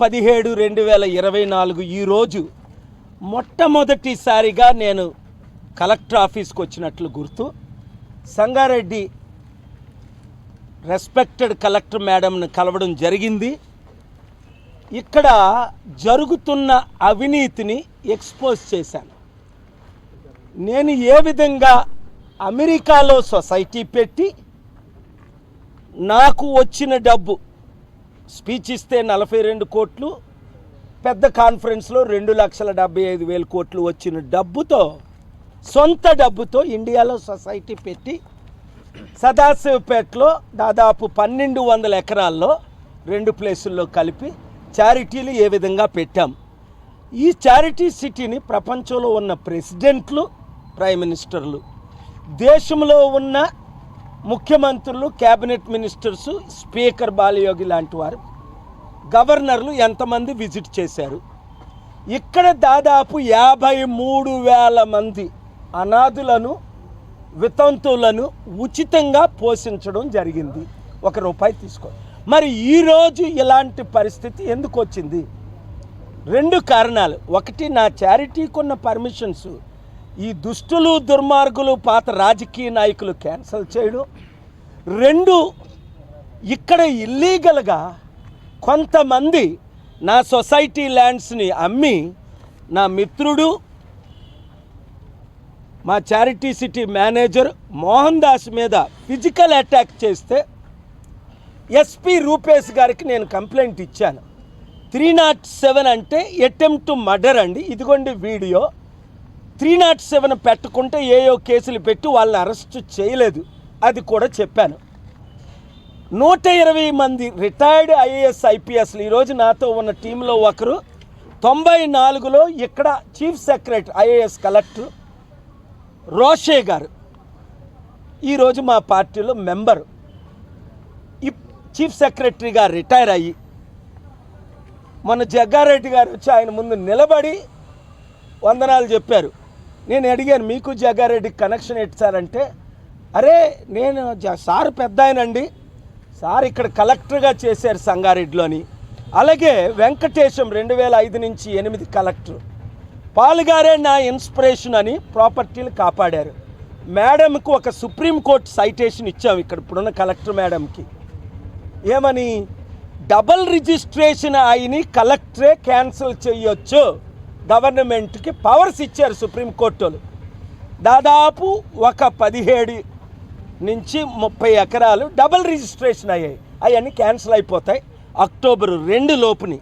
పదిహేడు రెండు వేల ఇరవై నాలుగు ఈరోజు మొట్టమొదటిసారిగా నేను కలెక్టర్ ఆఫీస్కి వచ్చినట్లు గుర్తు. సంగారెడ్డి రెస్పెక్టెడ్ కలెక్టర్ మేడంను కలవడం జరిగింది. ఇక్కడ జరుగుతున్న అవినీతిని ఎక్స్పోజ్ చేశాను. నేను ఏ విధంగా అమెరికాలో సొసైటీ పెట్టి నాకు వచ్చిన డబ్బు స్పీచ్ ఇస్తే నలభై రెండు కోట్లు పెద్ద కాన్ఫరెన్స్లో రెండు లక్షల డెబ్బై ఐదు వేల కోట్లు వచ్చిన డబ్బుతో సొంత డబ్బుతో ఇండియాలో సొసైటీ పెట్టి సదాశివపేటలో దాదాపు పన్నెండు వందల ఎకరాల్లో రెండు ప్లేసుల్లో కలిపి చారిటీలు ఏ విధంగా పెట్టాం. ఈ చారిటీ సిటీని ప్రపంచంలో ఉన్న ప్రెసిడెంట్లు ప్రైమ్ మినిస్టర్లు దేశంలో ఉన్న ముఖ్యమంత్రులు క్యాబినెట్ మినిస్టర్స్ స్పీకర్ బాలయోగి లాంటి వారు గవర్నర్లు ఎంతమంది విజిట్ చేశారు? ఇక్కడ దాదాపు యాభై మూడు వేల మంది అనాథులను వితంతువులను ఉచితంగా పోషించడం జరిగింది. ఒక రూపాయి తీసుకో. మరి ఈరోజు ఇలాంటి పరిస్థితి ఎందుకు వచ్చింది? రెండు కారణాలు. ఒకటి నా చారిటీకున్న పర్మిషన్స్. ఈ దుష్టులు దుర్మార్గులు పాత రాజకీయ నాయకులు క్యాన్సిల్ చేయడం. రెండు ఇక్కడ ఇల్లీగల్గా కొంతమంది నా సొసైటీ ల్యాండ్స్ని అమ్మి నా మిత్రుడు మా charity city manager Mohan Das మీద ఫిజికల్ అటాక్ చేస్తే ఎస్పీ రూపేష్ గారికి నేను కంప్లైంట్ ఇచ్చాను. త్రీ నాట్ సెవెన్ అంటే అటెంప్ట్ మర్డర్ అండి. ఇదిగోండి వీడియో. త్రీ నాట్ సెవెన్ పెట్టకుంటే ఏయో కేసులు పెట్టి వాళ్ళని అరెస్ట్ చేయలేదు. అది కూడా చెప్పాను. నూట ఇరవై మంది రిటైర్డ్ ఐఏఎస్ ఐపీఎస్లు ఈరోజు నాతో ఉన్న టీంలో ఒకరు. తొంభై నాలుగులో ఇక్కడ chief secretary IAS collector Roshe గారు. ఈరోజు మా పార్టీలో మెంబరు. చీఫ్ సెక్రటరీగా రిటైర్ అయ్యి మన జగ్గారెడ్డి గారు వచ్చి ఆయన ముందు నిలబడి వందనాలు చెప్పారు. నేను అడిగాను మీకు జగ్గారెడ్డికి కనెక్షన్ ఎట్టి సార్? అంటే అరే నేను జ- సార్ పెద్ద ఆయనండి సార్ ఇక్కడ కలెక్టర్గా చేశారు సంగారెడ్డిలోని. అలాగే వెంకటేశం రెండు వేల ఐదు నుంచి ఎనిమిది కలెక్టర్ పాలుగారే నా ఇన్స్పిరేషన్ అని ప్రాపర్టీలు కాపాడారు. మేడంకు ఒక సుప్రీంకోర్టు సైటేషన్ ఇచ్చాం ఇక్కడ ఇప్పుడున్న కలెక్టర్ మేడంకి. ఏమని? డబల్ రిజిస్ట్రేషన్ అయిని కలెక్టరే క్యాన్సిల్ చేయొచ్చు గవర్నమెంట్కి పవర్స్ ఇచ్చారు సుప్రీంకోర్టులు దాదాపు ఒక పదిహేడు నుంచి ముప్పై ఎకరాలు డబుల్ రిజిస్ట్రేషన్ అయ్యాయి. అవన్నీ క్యాన్సిల్ అయిపోతాయి. అక్టోబర్ రెండు లోపుని.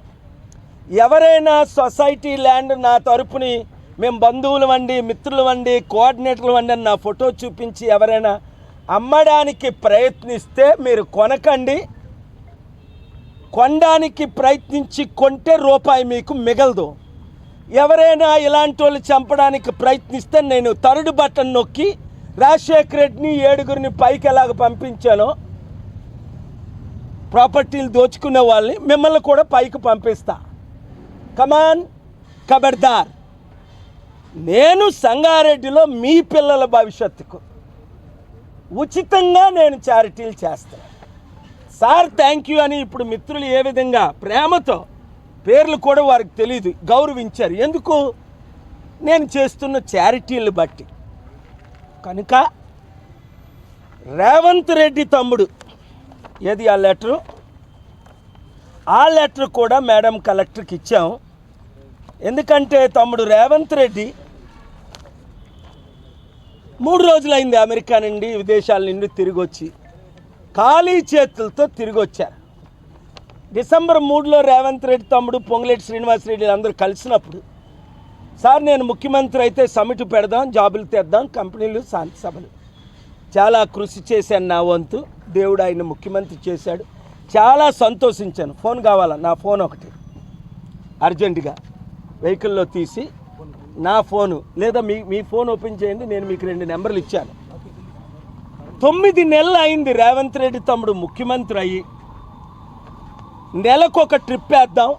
ఎవరైనా సొసైటీ ల్యాండ్ నా తరపుని మేము బంధువులు వండి మిత్రులు వండి కోఆర్డినేటర్లు వండి అని నా ఫోటో చూపించి ఎవరైనా అమ్మడానికి ప్రయత్నిస్తే మీరు కొనకండి. కొనడానికి ప్రయత్నించి కొంటే రూపాయి మీకు మిగలదు. ఎవరైనా ఇలాంటి వాళ్ళు చంపడానికి ప్రయత్నిస్తే నేను థర్డ్ బటన్ నొక్కి రాజశేఖర్ రెడ్డిని ఏడుగురిని పైకి ఎలాగ పంపించానో ప్రాపర్టీలు దోచుకునే వాళ్ళని మిమ్మల్ని కూడా పైకి పంపిస్తా. కమాన్ కబడ్దార్. నేను సంగారెడ్డిలో మీ పిల్లల భవిష్యత్తుకు ఉచితంగా నేను చారిటీలు చేస్తాను సార్ థ్యాంక్ యూ అని ఇప్పుడు మిత్రులు ఏ విధంగా ప్రేమతో పేర్లు కూడా వారికి తెలియదు గౌరవించారు. ఎందుకు? నేను చేస్తున్న చారిటీలు బట్టి. కనుక రేవంత్ రెడ్డి తమ్ముడు ఏది ఆ లెటరు? ఆ లెటర్ కూడా మేడం కలెక్టర్కి ఇచ్చాం. ఎందుకంటే తమ్ముడు రేవంత్ రెడ్డి మూడు రోజులైంది అమెరికా నుండి విదేశాల నుండి తిరిగి వచ్చి ఖాళీ చేతులతో తిరిగి వచ్చారు డిసెంబర్ మూడులో రేవంత్ రెడ్డి తమ్ముడు పొంగులేటి శ్రీనివాసరెడ్డి అందరూ కలిసినప్పుడు సార్ నేను ముఖ్యమంత్రి అయితే సమిట్ పెడదాం జాబులు తెద్దాం కంపెనీలు శాంతి సభలు. చాలా కృషి చేశాను నా వంతు దేవుడు ఆయన ముఖ్యమంత్రి చేశాడు. చాలా సంతోషించాను. ఫోన్ కావాలా? నా ఫోన్ ఒకటి. అర్జెంటుగా వెహికల్లో తీసి నా ఫోను లేదా మీ మీ ఫోన్ ఓపెన్ చేయండి నేను మీకు రెండు నెంబర్లు ఇచ్చాను. తొమ్మిది నెలలు అయింది రేవంత్ రెడ్డి తమ్ముడు ముఖ్యమంత్రి అయ్యి నెలకొక ట్రిప్ వేద్దాం.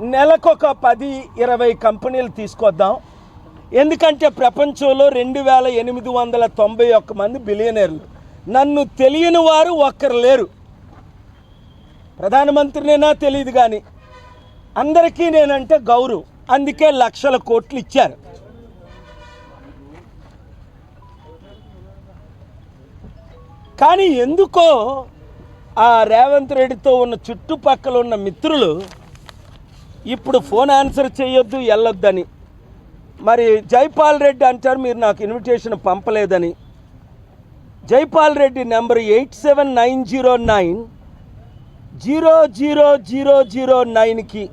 నెలకొక పది ఇరవై కంపెనీలు తీసుకొద్దాం. ఎందుకంటే ప్రపంచంలో రెండు వేల ఎనిమిది వందల తొంభై ఒక్క మంది బిలియనర్లు నన్ను తెలియని వారు ఒక్కరు లేరు. ప్రధానమంత్రినేనా తెలియదు కానీ అందరికీ నేనంటే గౌరవం. అందుకే లక్షల కోట్లు ఇచ్చారు. కానీ ఎందుకో ఆ రేవంత్ రెడ్డితో ఉన్న చుట్టుపక్కల ఉన్న మిత్రులు ఇప్పుడు ఫోన్ ఆన్సర్ చేయొద్దు వెళ్ళొద్దని. మరి జైపాల్ రెడ్డి అంటారు మీరు నాకు invitation పంపలేదని. Jaipal Reddy number eight seven nine zero nine zero zero zero zero నైన్కి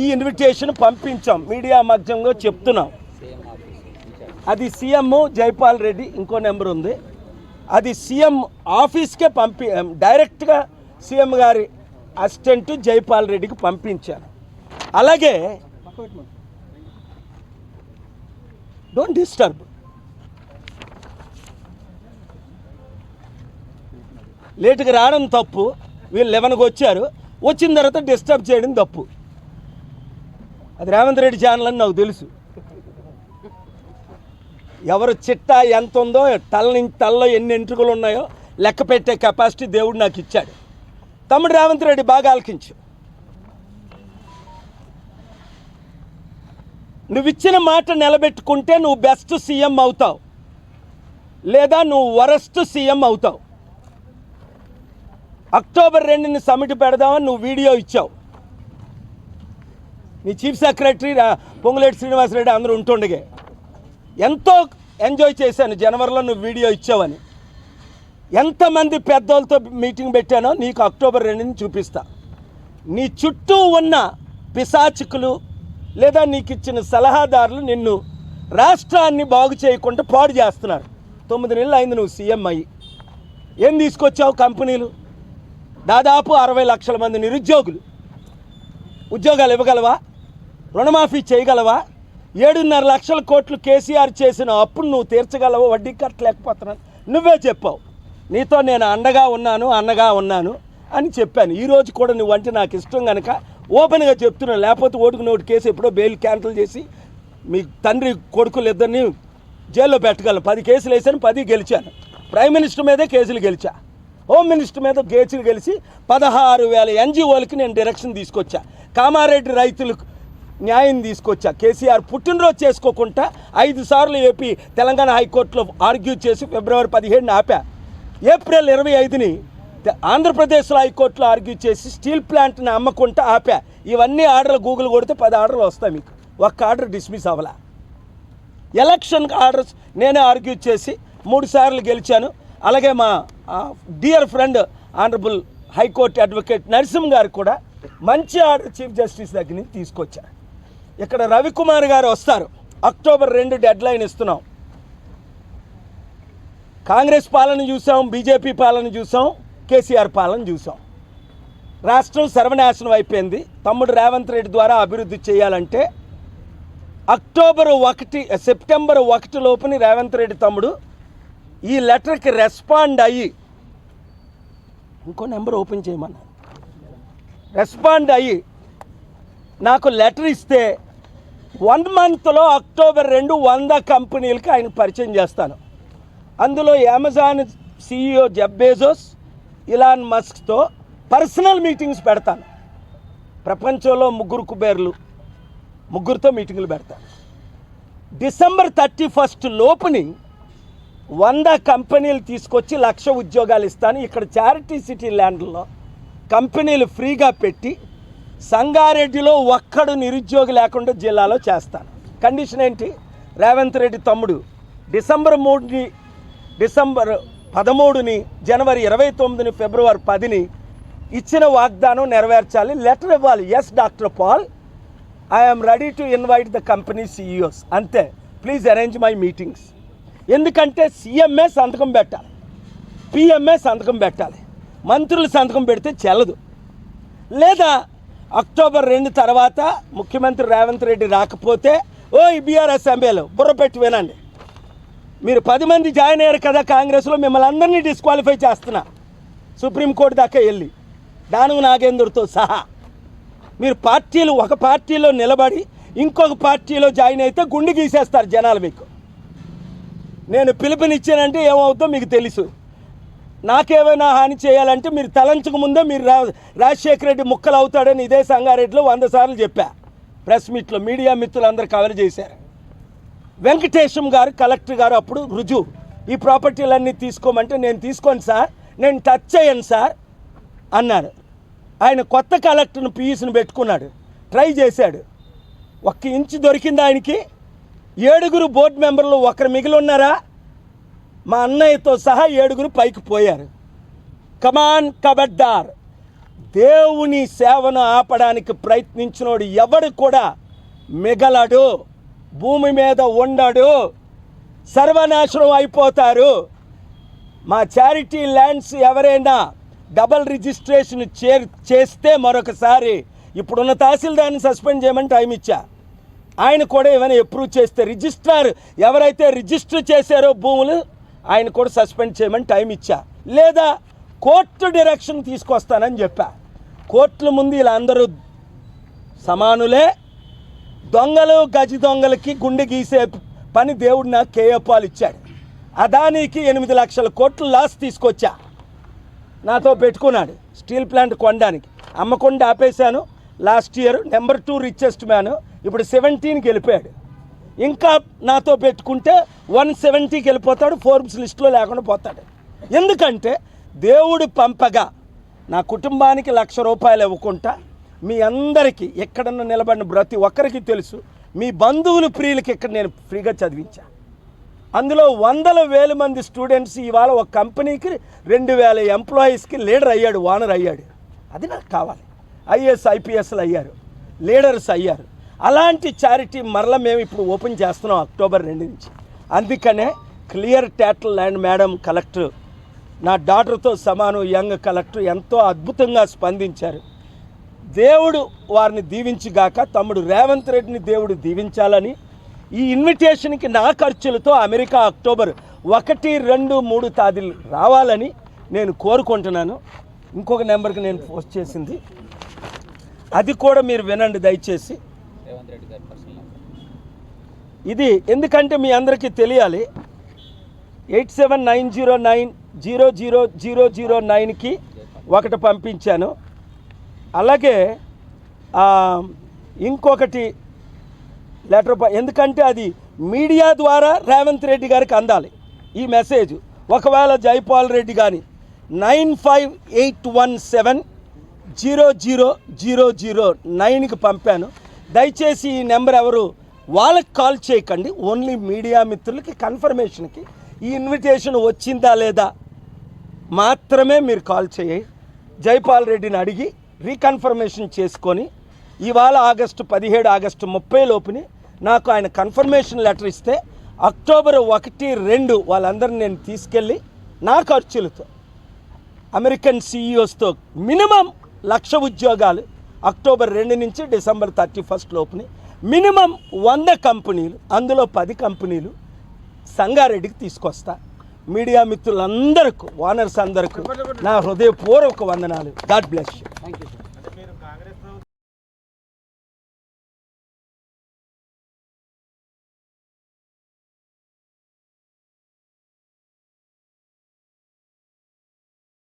ఈ ఇన్విటేషన్ పంపించాం. మీడియా మాధ్యమంగా చెప్తున్నాం. అది సీఎం జైపాల్ రెడ్డి ఇంకో నెంబర్ ఉంది. అది సీఎం ఆఫీస్కే పంపి డైరెక్ట్గా సీఎం గారి అసిస్టెంట్ జైపాల్ రెడ్డికి పంపించాను అలాగే డోంట్ డిస్టర్బ్ లేటుగా రావడం తప్పు. వీళ్ళు లెవెన్కి వచ్చారు. వచ్చిన తర్వాత డిస్టర్బ్ చేయడం తప్పు. అది రేవంత్ రెడ్డి ఛానల్ అని నాకు తెలుసు. ఎవరు చిట్టా ఎంత ఉందో తల నుంచి తలలో ఎన్ని ఎంట్రుకలు ఉన్నాయో లెక్క పెట్టే కెపాసిటీ దేవుడు నాకు ఇచ్చాడు. తమ్ముడు రేవంత్ రెడ్డి బాగా ఆలకించు. నువ్వు ఇచ్చిన మాట నిలబెట్టుకుంటే నువ్వు బెస్ట్ సీఎం అవుతావు. లేదా నువ్వు వరస్ట్ సీఎం అవుతావు. అక్టోబర్ రెండుని సమిట్ పెడదామని నువ్వు వీడియో ఇచ్చావు. నీ చీఫ్ సెక్రటరీ పొంగులేటి శ్రీనివాసరెడ్డి అందరూ ఉంటుండగే. ఎంతో ఎంజాయ్ చేశాను. జనవరిలో నువ్వు వీడియో ఇచ్చావని. ఎంతమంది పెద్దోళ్ళతో మీటింగ్ పెట్టానో నీకు అక్టోబర్ రెండుని చూపిస్తా. నీ చుట్టూ ఉన్న పిశాచికులు లేదా నీకు ఇచ్చిన సలహాదారులు నిన్ను రాష్ట్రాన్ని బాగు చేయకుండా పాడు చేస్తున్నారు. తొమ్మిది నెలలు అయింది నువ్వు సీఎం అయ్యి. ఏం తీసుకొచ్చావు కంపెనీలు? దాదాపు అరవై లక్షల మంది నిరుద్యోగులు. ఉద్యోగాలు ఇవ్వగలవా? రుణమాఫీ చేయగలవా? ఏడున్నర లక్షల కోట్లు కేసీఆర్ చేసిన అప్పుడు నువ్వు తీర్చగలవు వడ్డీ కట్టలేకపోతున్నాను నువ్వే చెప్పావు. నీతో నేను అండగా ఉన్నాను అన్నగా ఉన్నాను అని చెప్పాను. ఈరోజు కూడా నువ్వు అంటే నాకు ఇష్టం కనుక ఓపెన్గా చెప్తున్నాను లేకపోతే ఓటుకు నోటు కేసు ఎప్పుడో బెయిల్ క్యాన్సిల్ చేసి మీ తండ్రి కొడుకులు ఇద్దరిని జైల్లో పెట్టగలను. పది కేసులు వేసాను పది గెలిచాను. ప్రైమ్ మినిస్టర్ మీదే కేసులు గెలిచా. హోమ్ మినిస్టర్ మీద కేసులు గెలిచి పదహారు వేల ఎన్జిఓలకి నేను డైరెక్షన్ తీసుకొచ్చా. కామారెడ్డి రైతులకు న్యాయం తీసుకొచ్చా. కేసీఆర్ పుట్టినరోజు చేసుకోకుండా ఐదు సార్లు ఏపీ తెలంగాణ హైకోర్టులో ఆర్గ్యూ చేసి ఫిబ్రవరి పదిహేడుని ఆపా. ఏప్రిల్ ఇరవై ఐదుని ఆంధ్రప్రదేశ్లో హైకోర్టులో ఆర్గ్యూ చేసి స్టీల్ ప్లాంట్ని అమ్మకుంటా ఆపా. ఇవన్నీ ఆర్డర్లు గూగుల్ కొడితే పది ఆర్డర్లు వస్తాయి మీకు. ఒక్క ఆర్డర్ డిస్మిస్ అవ్వలా. ఎలక్షన్ ఆర్డర్స్ నేనే ఆర్గ్యూ చేసి మూడు సార్లు గెలిచాను. అలాగే మా dear friend honourable high court advocate Narasimha garu కూడా మంచి ఆర్డర్ చీఫ్ జస్టిస్ దగ్గర నుంచి తీసుకొచ్చారు. ఇక్కడ రవికుమార్ గారు వస్తారు. అక్టోబర్ రెండు డెడ్ లైన్ ఇస్తున్నాం. కాంగ్రెస్ పాలన చూసాం బీజేపీ పాలన చూసాం కేసీఆర్ పాలన చూసాం. రాష్ట్రం సర్వనాశనం అయిపోయింది. తమ్ముడు రేవంత్ రెడ్డి ద్వారా అభివృద్ధి చేయాలంటే అక్టోబర్ ఒకటి సెప్టెంబర్ ఒకటి లోపుని రేవంత్ రెడ్డి తమ్ముడు ఈ లెటర్కి రెస్పాండ్ అయ్యి ఇంకో నెంబర్ ఓపెన్ చేయమన్నా రెస్పాండ్ అయ్యి నాకు లెటర్ ఇస్తే వన్ మంత్లో అక్టోబర్ రెండు వంద కంపెనీలకి ఆయన పరిచయం చేస్తాను. అందులో Amazon CEO Jeff Bezos Elon మస్క్తో personal meetings పెడతాను. ప్రపంచంలో ముగ్గురు కుబేర్లు ముగ్గురితో మీటింగులు పెడతాను. డిసెంబర్ థర్టీ ఫస్ట్ లోపుని వంద కంపెనీలు తీసుకొచ్చి లక్ష ఉద్యోగాలు ఇస్తాను. ఇక్కడ చారిటీ సిటీ ల్యాండ్లో కంపెనీలు ఫ్రీగా పెట్టి సంగారెడ్డిలో ఒక్కడు నిరుద్యోగి లేకుండా జిల్లాలో చేస్తాను. కండిషన్ ఏంటి? రేవంత్ రెడ్డి తమ్ముడు. డిసెంబర్ మూడుని డిసెంబర్ పదమూడుని జనవరి ఇరవై తొమ్మిదిని ఫిబ్రవరి పదిని ఇచ్చిన వాగ్దానం నెరవేర్చాలి. లెటర్ ఇవ్వాలి. Yes doctor Paul I'm ready to invite the company CEOs అంతే. ప్లీజ్ అరేంజ్ మై మీటింగ్స్ ఎందుకంటే సీఎంఏ సంతకం పెట్టాలి. పిఎంఏ సంతకం పెట్టాలి. మంత్రులు సంతకం పెడితే చెల్లదు. లేదా అక్టోబర్ రెండు తర్వాత ముఖ్యమంత్రి రేవంత్ రెడ్డి రాకపోతే ఓ బీఆర్ఎస్ ఎంపీలు బుర్ర పెట్టి వినండి. మీరు పది మంది జాయిన్ అయ్యారు కదా కాంగ్రెస్లో మిమ్మల్ని అందరినీ డిస్క్వాలిఫై చేస్తున్నా. సుప్రీంకోర్టు దాకా వెళ్ళి. దానం నాగేంద్రతో సహా. మీరు పార్టీలు ఒక పార్టీలో నిలబడి ఇంకొక పార్టీలో జాయిన్ అయితే గుండె గీసేస్తారు జనాలు మీకు. నేను పిలుపునిచ్చానంటే ఏమవుతుందో మీకు తెలుసు. నాకేమైనా హాని చేయాలంటే మీరు తలంచక ముందే మీరు రా రాజశేఖర రెడ్డి ముక్కలు అవుతాడని ఇదే సంగారెడ్డిలో వంద సార్లు చెప్పా. ప్రెస్ మీట్లో మీడియా మిత్రులందరూ కవర్ చేశారు. వెంకటేశం గారు కలెక్టర్ గారు అప్పుడు రుజువు. ఈ ప్రాపర్టీలన్నీ తీసుకోమంటే నేను తీసుకోను సార్ నేను టచ్ చేయను సార్ అన్నారు. ఆయన కొత్త కలెక్టర్ను పీయూస్ని పెట్టుకున్నాడు. ట్రై చేశాడు. ఒక్క ఇంచు దొరికింది ఆయనకి. ఏడుగురు బోర్డు మెంబర్లు ఒకరు మిగిలి ఉన్నారా? మా అన్నయ్యతో సహా ఏడుగురు పైకి పోయారు. కమాన్ కబడ్దార్ దేవుని సేవను ఆపడానికి ప్రయత్నించినోడు ఎవడు కూడా మిగలడు. భూమి మీద ఉండడు. సర్వనాశనం అయిపోతారు. మా చారిటీ ల్యాండ్స్ ఎవరైనా డబల్ రిజిస్ట్రేషన్ చే చేస్తే మరొకసారి ఇప్పుడున్న తహసీల్దార్ని సస్పెండ్ చేయమని టైం ఇచ్చా. ఆయన కూడా ఏమైనా అప్రూవ్ చేస్తే రిజిస్ట్రార్ ఎవరైతే రిజిస్టర్ చేశారో భూములు ఆయన కూడా సస్పెండ్ చేయమని టైం ఇచ్చా. లేదా కోర్టు డైరెక్షన్ తీసుకొస్తానని చెప్పా. కోర్టుల ముందు ఇలా అందరూ సమానులే. దొంగలు గజి దొంగలకి గుండె గీసే పని దేవుడు నాకు కేయపాలు ఇచ్చాడు. అదానికి ఎనిమిది లక్షల కోట్లు లాస్ తీసుకొచ్చా. నాతో పెట్టుకున్నాడు స్టీల్ ప్లాంట్ కొనడానికి. అమ్మకుండా ఆపేశాను. Last year number two richest man. ఇప్పుడు సెవెంటీన్కి వెళ్ళిపోయాడు. ఇంకా నాతో పెట్టుకుంటే వన్ సెవెంటీకి వెళ్ళిపోతాడు ఫోర్బ్స్ లిస్టులో లేకుండా పోతాడు. ఎందుకంటే దేవుడు పంపగా నా కుటుంబానికి లక్ష రూపాయలు ఇవ్వకుండా మీ అందరికీ ఎక్కడన్నా నిలబడిన ప్రతి ఒక్కరికి తెలుసు మీ బంధువులు ప్రియులకి ఇక్కడ నేను ఫ్రీగా చదివించా. అందులో వందల వేల మంది స్టూడెంట్స్ ఇవాళ ఒక కంపెనీకి రెండు వేల ఎంప్లాయీస్కి లీడర్ అయ్యాడు ఓనర్ అయ్యాడు. అది నాకు కావాలి. ఐఏఎస్ ఐపీఎస్లు అయ్యారు. లీడర్స్ అయ్యారు. అలాంటి చారిటీ మరల మేము ఇప్పుడు ఓపెన్ చేస్తున్నాం అక్టోబర్ రెండు నుంచి. అందుకనే clear title land madam collector నా డాటర్తో సమానం యంగ్ కలెక్టర్ ఎంతో అద్భుతంగా స్పందించారు. దేవుడు వారిని దీవించిగాక తమ్ముడు రేవంత్ రెడ్డిని దేవుడు దీవించాలని ఈ ఇన్విటేషన్కి నా ఖర్చులతో అమెరికా అక్టోబర్ ఒకటి రెండు మూడు తేదీలు రావాలని నేను కోరుకుంటున్నాను. ఇంకొక నెంబర్కి నేను పోస్ట్ చేసింది. అది కూడా మీరు వినండి దయచేసి. రేవంత్ రెడ్డి గారి పర్సనల్ నెంబర్ ఇది ఎందుకంటే మీ అందరికీ తెలియాలి. Eight seven nine zero nine zero zero zero zero నైన్కి ఒకటి పంపించాను. అలాగే ఇంకొకటి లెటర్ ఎందుకంటే అది మీడియా ద్వారా రేవంత్ రెడ్డి గారికి అందాలి. ఈ మెసేజ్. ఒకవేళ జైపాల్ రెడ్డి కానీ nine five eight one seven zero zero zero zero నైన్కి పంపాను. దయచేసి ఈ నెంబర్ ఎవరు వాళ్ళకి కాల్ చేయకండి. ఓన్లీ మీడియా మిత్రులకి కన్ఫర్మేషన్కి ఈ ఇన్విటేషన్ వచ్చిందా లేదా మాత్రమే మీరు కాల్ చేయి. జైపాల్ రెడ్డిని అడిగి రీకన్ఫర్మేషన్ చేసుకొని ఇవాళ ఆగస్టు పదిహేడు ఆగస్టు ముప్పై లోపుని నాకు ఆయన కన్ఫర్మేషన్ లెటర్ ఇస్తే అక్టోబర్ ఒకటి రెండు వాళ్ళందరిని నేను తీసుకెళ్ళి నా ఖర్చులతో అమెరికన్ సీఈఓస్తో మినిమం లక్ష ఉద్యోగాలు అక్టోబర్ రెండు నుంచి డిసెంబర్ థర్టీ ఫస్ట్ లోపుని మినిమం వంద కంపెనీలు అందులో పది కంపెనీలు సంగారెడ్డికి తీసుకొస్తా. మీడియా మిత్రులందరికీ ఓనర్స్ అందరికీ నా హృదయపూర్వక వందనాలు. God bless you. Thank you